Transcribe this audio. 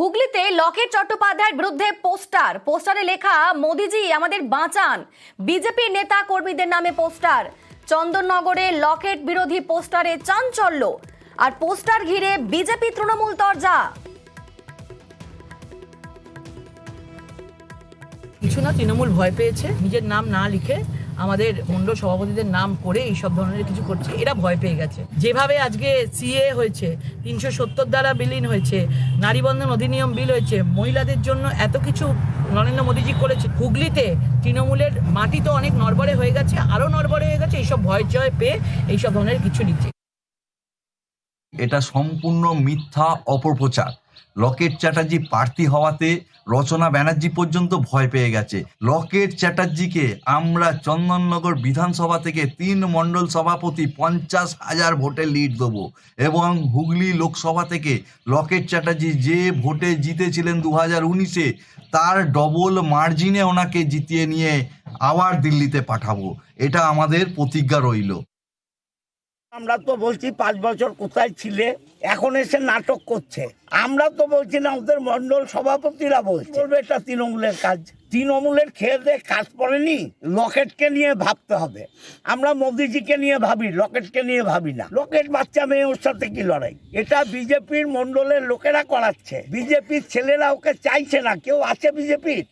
হুগলিতে লকেট চট্টোপাধ্যায়ের বিরুদ্ধে পোস্টার। পোস্টারে লেখা, মোদিজি, আমাদের বাঁচান। বিজেপির নেতা কর্মীদের নামে পোস্টার। চন্দননগরে লকেট বিরোধী পোস্টারে চাঞ্চল্য। আর পোস্টার ঘিরে বিজেপি তৃণমূল তরজা। কিছু না, তৃণমূল ভয় পেয়েছে। নিজের নাম না লিখে আমাদের মন্ডল সভাপতিদের নাম করে এইসব ধরনের কিছু করছে, এরা ভয় পেয়ে গেছে। যেভাবে আজকে সিএ হয়েছে, তিনশো সত্তর দ্বারা বিলীন হয়েছে নারী বন্ধন অধিনিয়ম বিল হয়েছে, মহিলাদের জন্য এত কিছু নরেন্দ্র মোদীজি করেছে, হুগলিতে তৃণমূলের মাটি তো অনেক নরবরে হয়ে গেছে আরও নরবরে হয়ে গেছে, এইসব ভয় জয় পেয়ে এইসব ধরনের কিছু লিখছে এটা সম্পূর্ণ মিথ্যা অপপ্রচার। লকেট চ্যাটার্জি প্রার্থী হওয়াতে রচনা ব্যানার্জি পর্যন্ত ভয় পেয়ে গেছে। লকেট চ্যাটার্জিকে আমরা চন্দননগর বিধানসভা থেকে তিন মণ্ডল সভাপতি পঞ্চাশ হাজার ভোটে লিড দেবো এবং হুগলি লোকসভা থেকে লকেট চ্যাটার্জি যে ভোটে জিতেছিলেন দু হাজার উনিশে, তার ডবল মার্জিনে ওনাকে জিতিয়ে নিয়ে আবার দিল্লিতে পাঠাবো। এটা আমাদের প্রতিজ্ঞা রইল। আমরা তো বলছি পাঁচ বছর কোথায় ছিলে, এখন এসে নাটক করছে। আমরা তো বলছি না, ওদের মন্ডল সভাপতিরা বলছে। বলবে এটা তৃণমূলের কাজ? তৃণমূলের খেয়ে কাজ পড়েনি, লকেটকে নিয়ে ভাবতে হবে। আমরা মোদিজিকে নিয়ে ভাবি, লকেটকে নিয়ে ভাবি না। লকেট বাচ্চা মেয়ে, ওর সাথে কি লড়াই? এটা বিজেপির মন্ডলের লোকেরা করাচ্ছে। বিজেপির ছেলেরা ওকে চাইছে না, কেউ আছে বিজেপির?